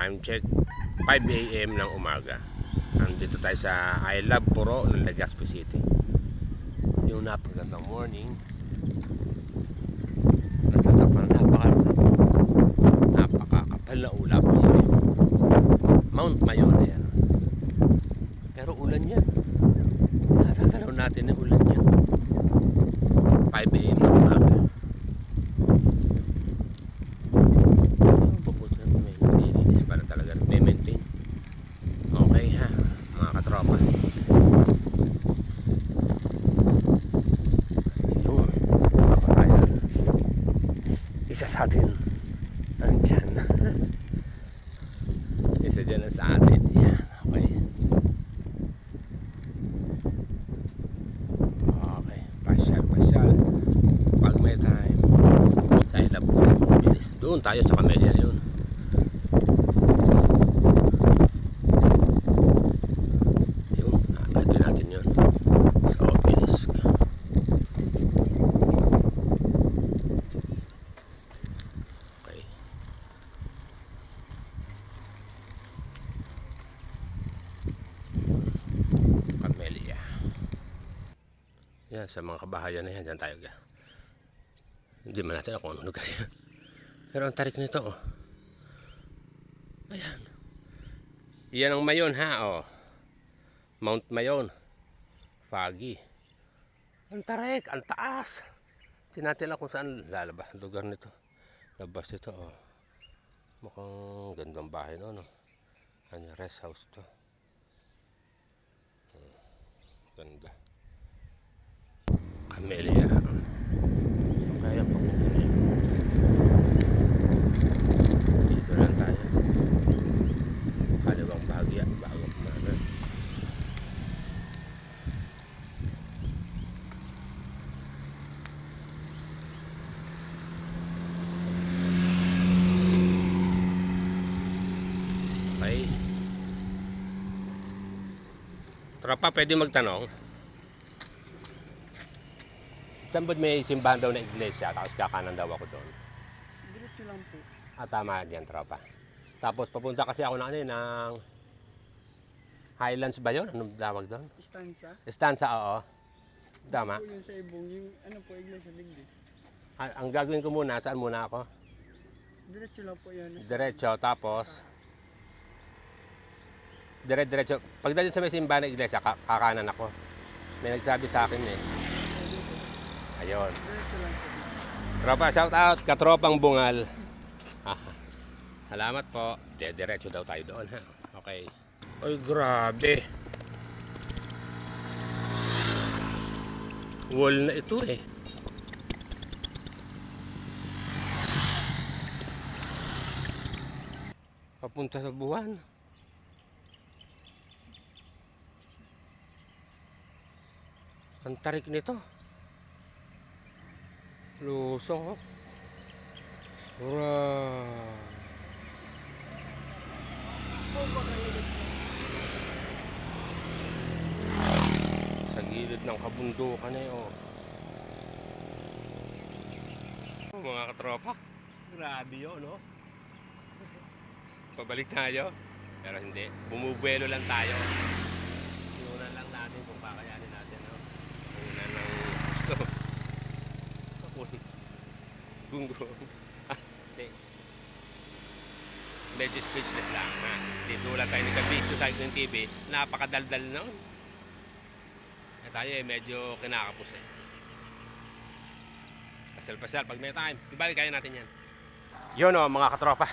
Time check 5 a.m. ng umaga. Nandito tayo sa I Love Puro ng Legazpi City. Yung napagandang morning. Natatapang napaka napakakapal na ulap. Mount Mayon yan. Pero ulan yan. Natatanaw natin yung ulan yan. 5 a.m. ng umaga. Bukod na may nililinis para talaga may maintain. Okay ha, mga katropa. Yun, papatayan. Isa sa atin. Andyan. Isa dyan ang sa atin. Yan, okay. Okay, pasyal, pasyal. Pag may time, tayo lang po. Doon tayo sa Camellia yun. Yun, ito natin yun. Sa obelisk. Okay. Camellia. Yan, sa mga kabahayan na yan, dyan tayo ga. Hindi man natin ako kung ano lugar yan. Pero ang tarik nito, oh. Ayan. Yan ang mayon, ha, oh. Mount Mayon. Foggy. Ang tarik, ang taas. Tinatila kung saan lalabas ang lugar nito. Labas ito, oh. Mukhang gandang bahay, no, no? Ano, rest house to. Hmm, Ganda. Camellia. Kaya pa kung ano yun. Dito lang tayo. Kaliwang bahagya bago kumana. Okay. Tropa, pwede magtanong? Saan ba may simbahan daw na iglesia? Tapos kakanan daw ako doon. Diretso lang po. Ah, tama yan, tropa. Tapos papunta kasi ako ng ano eh, ng Highlands ba yun? Anong tawag doon? Istansa. Estansa, oo. Tama. Po yun sa ibong, yung ano po, iglesia digdi. Ah, ang gagawin ko muna, saan muna ako? Diretso lang po yan. Diretso, tapos dire-diretso. Pagdating sa may simbahan ng iglesia, ka- kakanan ako. May nagsabi sa akin eh. Po. Tropa, shout out. Katropang bungal. Ah, salamat po. Di- Diretso daw tayo doon ha. Okay. Ay, grabe. Wall na ito eh. Papunta sa buwan. Ang tarik nito. Lusong oh. Hurrah! Sa gilid ng kabundukan eh oh. Oh, Mga katropa, grabe yun no? Pabalik tayo. Pero hindi, bumubuelo lang tayo. Inunan lang natin kung kakayanin natin. No? Una ng gusto. Ako, Gunggong. Ah. Medyo speechless lang na. Dito lang tayo nagka-video sa akin TV. Napakadaldal noon. Eh tayo eh, medyo kinakapos eh. Pasal-pasal pag may time. Ibalik kaya natin yan. Yun o mga katropa.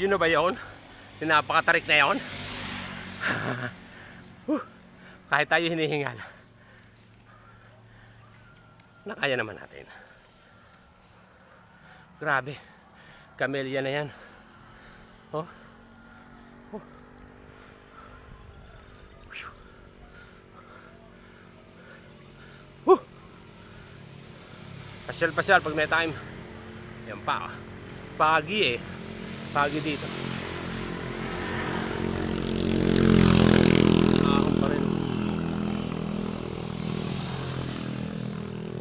Yun o ba yun? Napakatarik na yun? Huh. Kahit tayo hinihingal. Nakaya naman natin. Grabe. Camellia na yan. Oh. Oh. Huh. Pasyal-pasyal pag may time. Yan pa. ah. Pagi eh. Pagi dito. Ahon pa rin.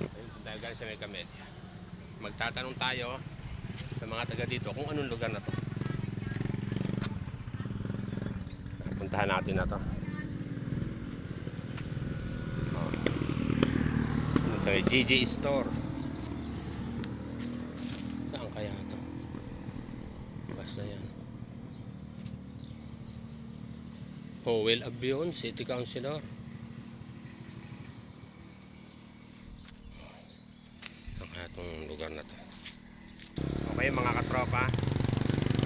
Ayun, punta tayo galing sa may Camellia. Magtatanong tayo sa mga taga dito kung anong lugar na to. pupuntahan natin na to. Oh. Ito yung GG Store. Saan kaya to? Basta yan. Powell Abion, City Councilor. Ang kaya itong lugar na to. Okay mga katropa,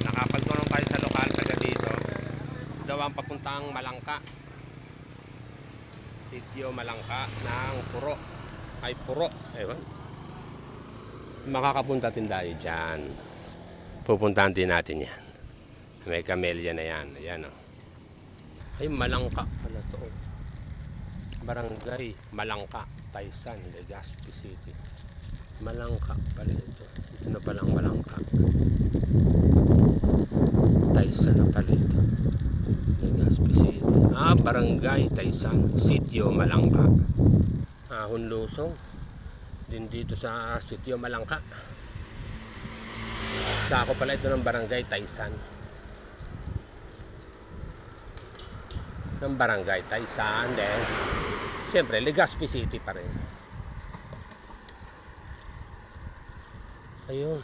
nakapagtanong tayo sa lokal taga dito. Daw ang papuntang Malangka. Sitio Malangka ng Puro. Ay Puro, ewan. Makakapunta din tayo dyan. Pupuntahan din natin yan. May kamelya na yan. Ayan o. Ay Malangka pala to. oh. Barangay Malangka, Taysan, Legazpi City. Malangka pala ito. Ito na palang Malangka. Taysan na pala ito. Legazpi City. Barangay Taysan, Sitio Malangka. Ahon Lusong. Din dito sa Sitio Malangka. Sako pala ito ng Barangay Taysan. Ng Barangay Taysan. Then, siyempre, Legazpi City pa rin. Ayun.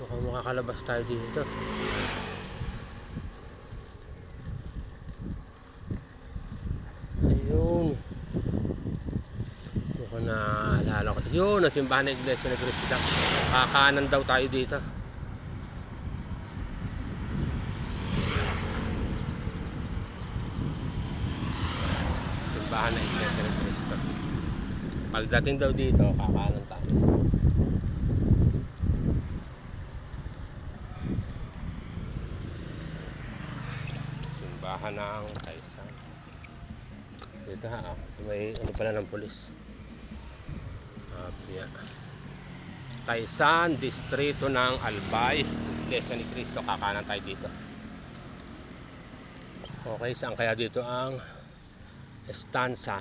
Mukhang makakalabas tayo dito. Ayun. Mukhang naalala ko. Yun, ang simbahan ng Iglesia ni Cristo. Kakanan daw tayo dito. Simbahan ng Iglesia ni Cristo. Pagdating daw dito, kakanan tayo. Simbahan ng Taysan. Dito ha, ah. may ano pala ng pulis. Apia. Taysan, distrito ng Albay. Iglesia ni Cristo, kakanan tayo dito. Okay, saan kaya dito ang estansa?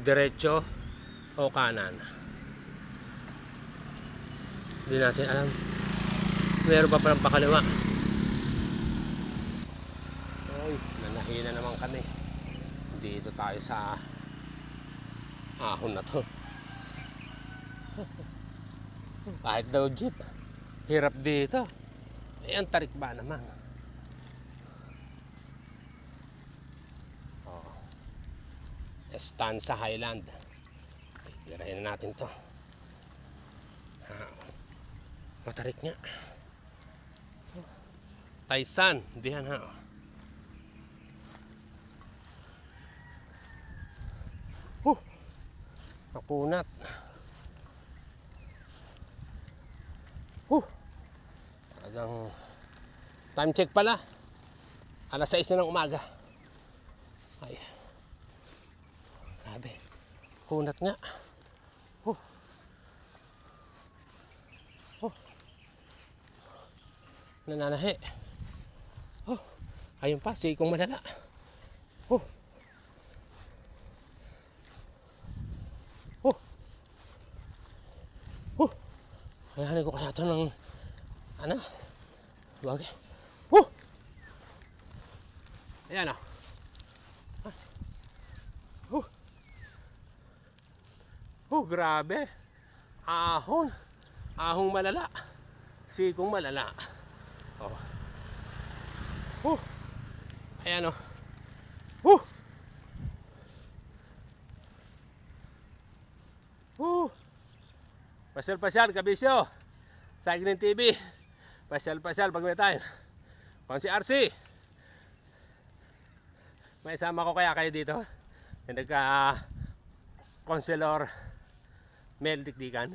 Diretso o kanan? Hindi natin alam. Meron pa palang pakaliwa. Oy, nanahina naman kami. Dito tayo sa ahon na to. Kahit daw jeep, hirap dito. Eh, ang tarik ba naman? Oh. Estansa Highland. Dirahin na natin to. Ha. Matarik nga. Taysan, diyan ha. Nakunat. Huh. Talagang time check pala. Alas 6 na ng umaga. Ay. Grabe. Kunat nga. Huh. Huh. Nananahi. Oh, ayun pa, sikong malala. Oh. Kayanin ko kaya ito ng ano? Bagay. Oh. Ayan o. Ah. Grabe. Ahon. Ahong malala. Sikong malala. Oh. Oh. Ayan oh. Oh. Oh. Pasyal-pasyal, kabisyo. Sa Green TV. Pasyal-pasyal pag may time. Kung si RC. May sama ko kaya kayo dito. Yung nagka konselor Mel Dikdikan.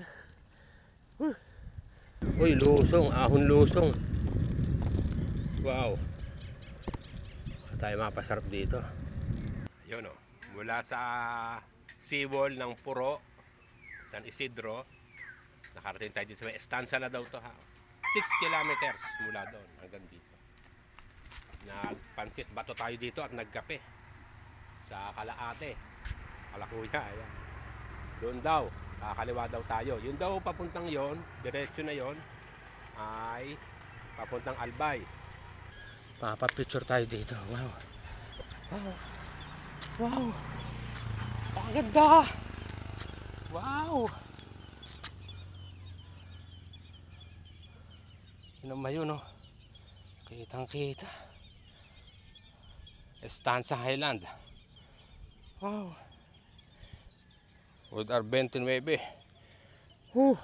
Uy, lusong. Ahon lusong. Wow. Tayo mapasarap dito. Yun o. Mula sa seawall ng Puro, San Isidro, nakarating tayo dito sa may estansa na daw to ha. 6 kilometers mula doon hanggang dito. Nagpansit bato tayo dito at nagkape sa Kalaate. Kalakuya, ayan. Doon daw, kakaliwa daw tayo. Yun daw papuntang yon, diretso na yon ay papuntang Albay. Papapicture tayo dito. Wow. Wow. Wow. Ang ganda. Wow. Yun, oh. Kitang kita. Estancia Highland. Wow. With our 29. Whew.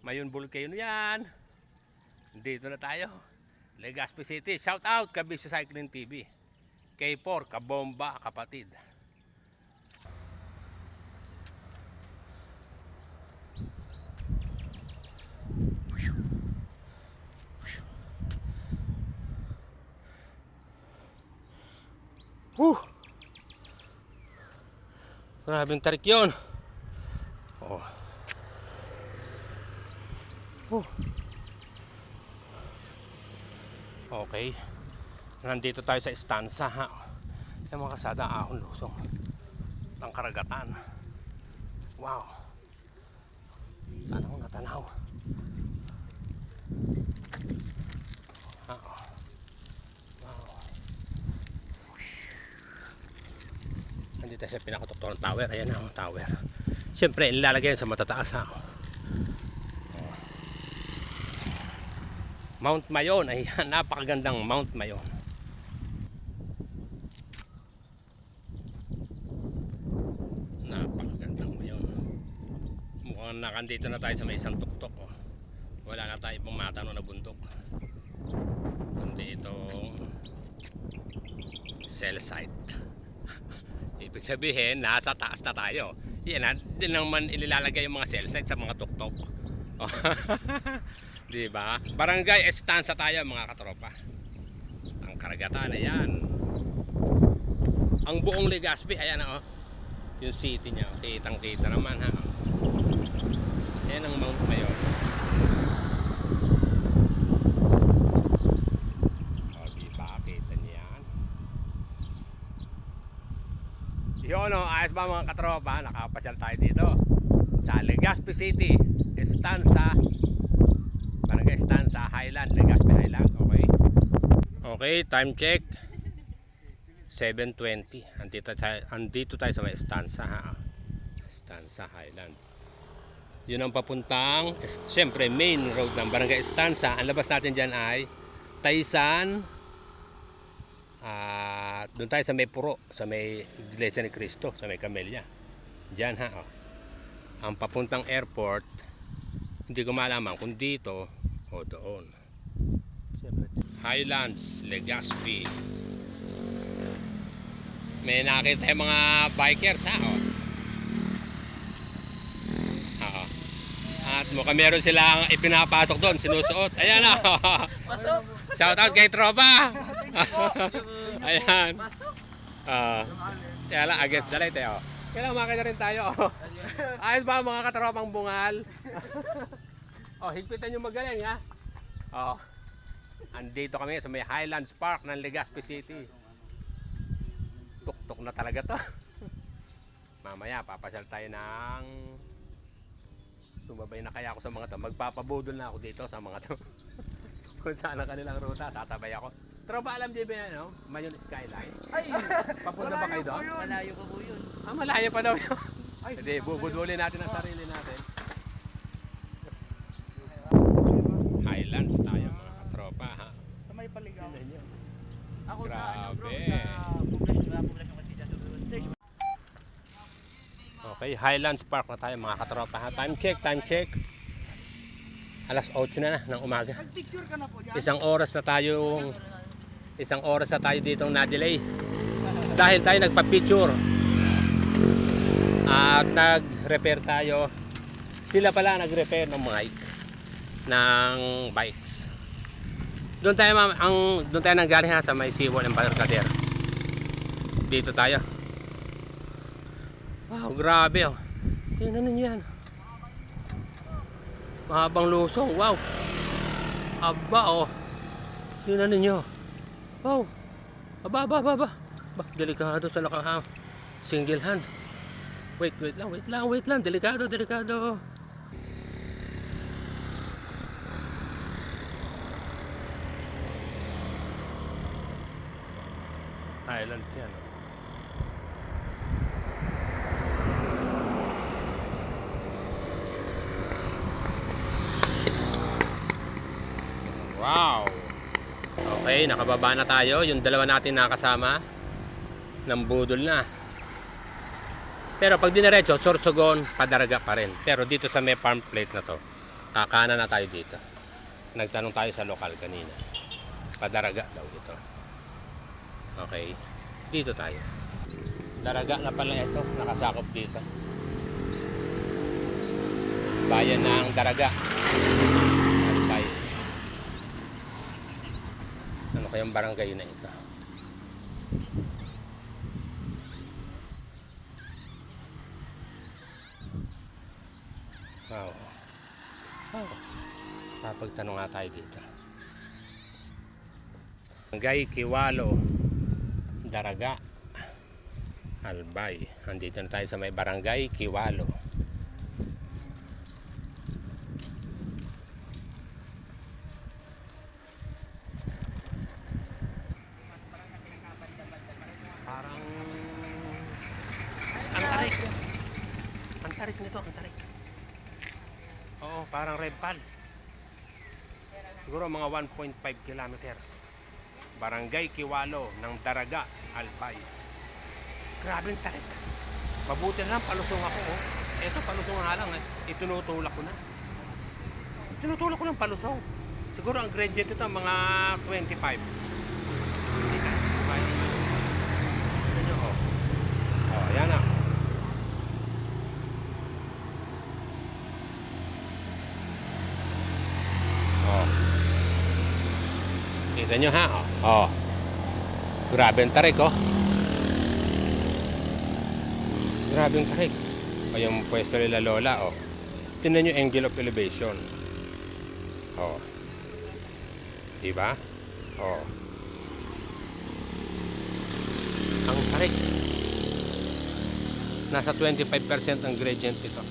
Mayon Volcano yan. Dito na tayo. Legazpi City. Shout out Kabisyo Cycling TV. K4, Kabomba, kapatid. Whew. Grabing tarik yun. Okay. Nandito tayo sa estansa ha. Yung mga kasada ahon lusong ng karagatan. Wow. Tanaw na tanaw. Ah, oh. Wow. Nandito tayo sa pinakatuktok ng tower. Ayan na ang tower. Siyempre, ilalagay sa matataas ha. Mount Mayon. Ayan, napakagandang Mount Mayon. Napakagandang Mayon. Mukhang nakandito na tayo sa may isang tuktok. Oh. Wala na tayo ibang matano na bundok. Kundi itong cell site. Ibig sabihin, nasa taas na tayo. Yan, na, din naman ililalagay yung mga cell site sa mga tuktok. Di ba? Barangay Estanza tayo mga katropa. Ang karagatan ayan. Ang buong Legazpi ayan oh. Yung city niya, kitang-kita naman ha. Ayan ang Mount Mayon. O, di ba? Kita niyo yan. Yun o, ayos ba mga katropa? Nakapasyal tayo dito. Sa Legazpi City, Estanza, Barangay Stanza Highland, Legazpi Highland, okay? Okay, time check. 7.20. Andito tayo, andito tayo sa may Stanza ha. Stanza Highland. Yun ang papuntang, siyempre main road ng Barangay Stanza. Ang labas natin dyan ay Taysan. At doon tayo sa may Puro, sa may Iglesia ni Cristo, sa may Camellia. Diyan ha. Oh. Ang papuntang airport, hindi ko malaman kung dito o doon. Siyempre. Highlands, Legazpi. May nakita yung mga bikers ha. Oh. Oo. At mukhang meron silang ipinapasok doon, sinusuot. Ayan na. Pasok! Shout out kay Tropa. Ayan. Pasok! Ah. kaya lang, against the light eh. Oh. Kailangan makita rin tayo. Oh. Ayos ba mga katropang bungal? oh, higpitan nyo magaling ha. Oh. Andito kami sa may Highlands Park ng Legazpi City. Tuktok na talaga to. Mamaya papasyal tayo ng sumabay na kaya ako sa mga to. Magpapabudol na ako dito sa mga to. Kung saan ang kanilang ruta, tatabay ako. Tropa alam di ba yan, no? Mayon Skyline. Ay! Papunta ba kayo doon? Malayo pa po yun. Ah, malayo pa daw yun. Ay, Hindi, bubudulin natin ang sarili natin. Highlands tayo mga katropa ha. Sa may paligaw. Ako sa ano bro, Grabe. sa wala kasi dyan Okay, Highlands Park na tayo mga katropa ha. Time check, time check. Alas 8 na na ng umaga. Ka na po dyan. Isang oras na tayong isang oras na tayo ditong na-delay. Dahil tayo nagpa-picture. At nag-repair tayo. Sila pala nag-repair ng mic ng bikes. Doon tayo ma'am, ang doon tayo nanggaling ha sa may Seawall Embarcadero. Dito tayo. Wow, grabe oh. Tingnan ninyo yan. Mahabang lusong, wow. Aba oh. Tingnan ninyo. Oh. Aba, aba, aba, aba. Ba, delikado sa nakahang single hand. Wait, wait lang, wait lang, wait lang. Delikado, delikado. Island siya, no? Wow! Okay, nakababa na tayo. Yung dalawa natin nakasama. Ng budol na. Pero pag diniretso, Sorsogon, padaraga pa rin. Pero dito sa may farm plate na to, kakana na tayo dito. Nagtanong tayo sa lokal kanina. Padaraga daw ito. Okay. Dito tayo. Daraga na pala ito. Nakasakop dito. Bayan ng Daraga. Albay. Ano kayang barangay na ito? Wow. Wow. Papagtanong nga tayo dito. Barangay Kiwalo. Daraga. Albay. Andito na tayo sa may barangay Kiwalo. Parang ang tarik. Nito, ang tarik. Oo, parang red pal. Siguro mga 1.5 kilometers. Barangay Kiwalo ng Daraga, Albay. Grabe ang tarik. Mabuti lang palusong ako. Oh. Ito palusong nga lang. Eh. Ko na. Tinutulak ko ng palusong. Siguro ang gradient ito mga 25. Hindi na. Kaya naman. Tignan nyo, oh. Oh, yan na. Oh. Kita nyo ha? Oh. Grabe ang tarik oh. Grabe ang tarik. O yung pwesto nila lola oh. Tingnan nyo angle of elevation. Oh. Diba? Oh. Ang tarik. Nasa 25% ang gradient ito.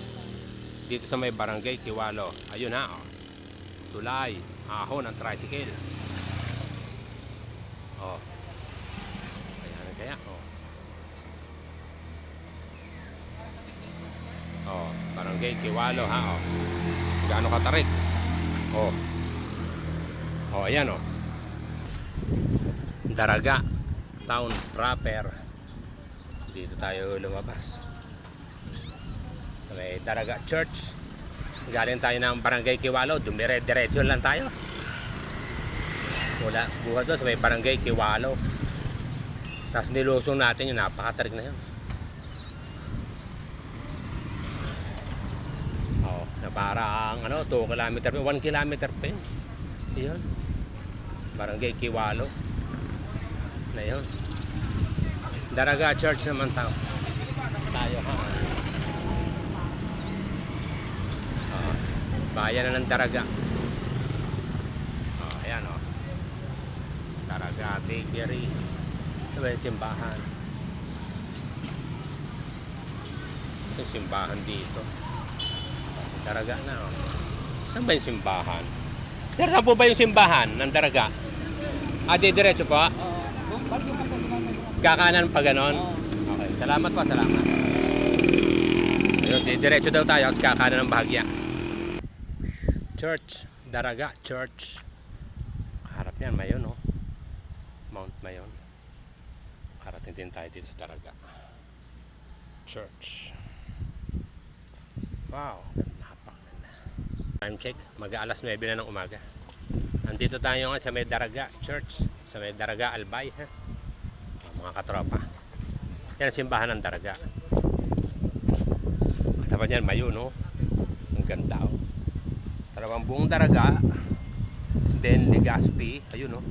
Dito sa may barangay Kiwalo. Ayun ha oh. Tulay, ahon ng tricycle. Oh. Ayan kaya, oh. Oh, barangay Kiwalo ha, oh. Gaano katarik? Oh. Oh, ayan oh. Daraga, town proper. Dito tayo lumabas. Sa may Daraga Church. Galing tayo ng barangay Kiwalo, dumire-diretso lang tayo. Wala, buhat doon sa may barangay Kiwalo. Tapos nilusong natin yung napakatarik na yun. Oh, na parang ano, 2 kilometer, 1 kilometer pa yun. Barangay Kiwalo. Na yun. Daraga Church naman tayo. Tayo ha. Oh, bayan na ng Daraga. Oh, ayan oh. Daraga Bakery. Ito ba simbahan? Ito simbahan dito. Daraga na oh. Saan ba yung simbahan? Sir, saan po ba yung simbahan ng Daraga? Ah, di diretso po? Kakanan pa ganon? Okay, salamat po, salamat. Ayun, di diretso daw tayo at kakanan ng bahagya. Church, Daraga Church. Harap yan, Mayon, oh. Mount Mayon. Karating din tayo dito sa Daraga. Church. Wow. Time check, mag-aalas 9 na ng umaga. Nandito tayo nga sa may Daraga Church, sa may Daraga Albay, ha? Mga katropa. Yan simbahan ng Daraga. Tapat yan, Mayon, no? Ang ganda, oh. Dalawang buong Daraga, then Legazpi, ayun, no?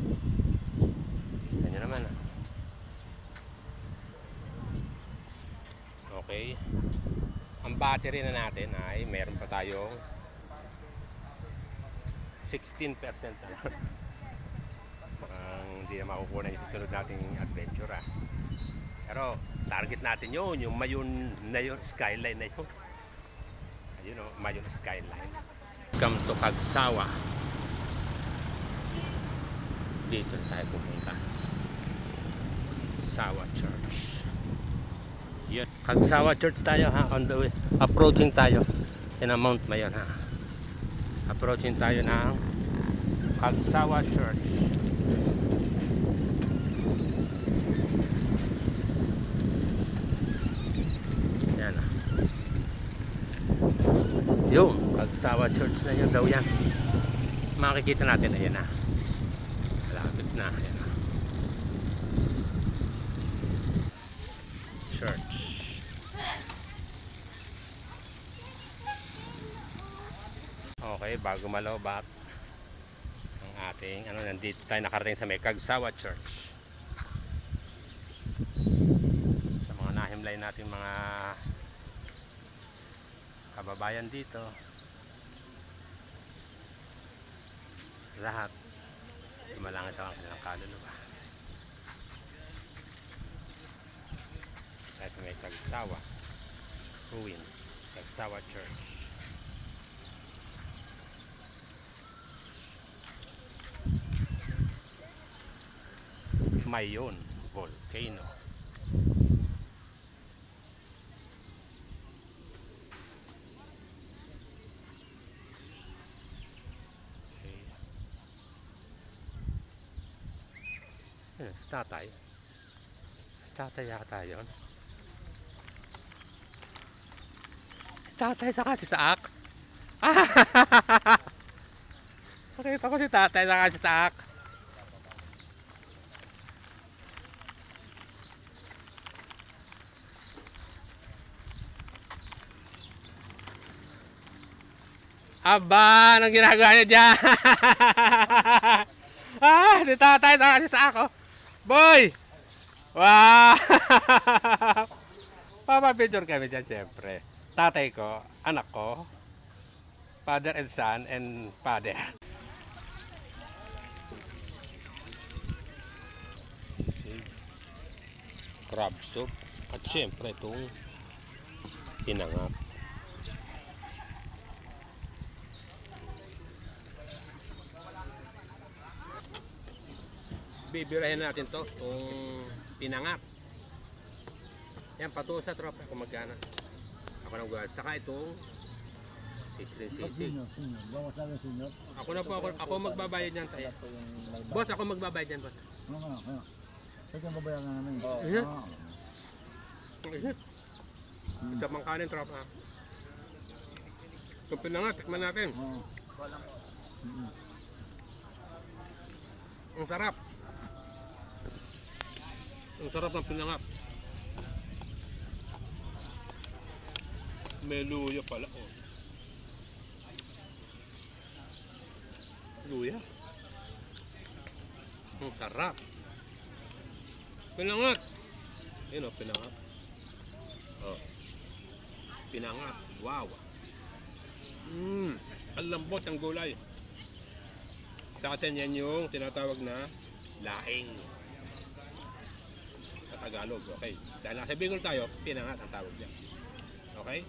Ganyan naman, ah. Okay. Ang battery na natin ay meron pa tayong 16% na lang. Ang hindi na makukuha yung susunod nating adventure ah. Pero target natin yun, yung Mayon na yun, skyline na yun. Ayun o, Mayon skyline. Come to Kagsawa. Dito na tayo pumunta. Sawa Church. Yun. Kagsawa Church tayo ha, on the way. Approaching tayo. Yan ang Mount Mayon ha. Approaching tayo ng Kagsawa Church. Yan ah. Yung Kagsawa Church na yan daw yan. Makikita natin ayan na. Malapit na. Ayan na. Church. Bago malobat ang ating ano nandito tayo nakarating sa may Kagsawa Church. Sa mga nahimlay natin mga kababayan dito. Lahat sumalangit ang kanilang kaluluwa. At may Kagsawa Ruins, Kagsawa Church. Mayon Volcano. Okay. Ayun, si tatay. Tatay yata yun. Tatay saka si Saak. Ah! Nakita ko si tatay saka si Saak. Aba, anong ginagawa niya dyan? ah, si tatay saka si Saak oh. Boy! Wow! Papapicture kami dyan siyempre. Tatay ko, anak ko, father and son, and father. Crab soup. At siyempre itong tinangap. Bibirahin natin to, itong pinangap. Yan, patungo sa tropa kung magkano. Ako nang guard. Saka itong sisling sisig. Vamos a ver, señor. Ako na po, ako, ako magbabayad niyan tayo. Boss, ako magbabayad niyan, boss. Ano ka na? Ito yung babayaran namin. Oo. Ito mang kanin, tropa. Itong pinangat, tikman natin. Oo. Ang sarap. Ang sarap ng pinangap. May luya pala, oh. Luya. Ang sarap. Pinangat. Yun oh, pinangat. Oh. Pinangat. Wow. Mmm. Ang lambot ng gulay. Sa atin yan yung tinatawag na laing. Tagalog, okay. Dahil nasa Bicol tayo, pinangat ang tawag niya. Okay?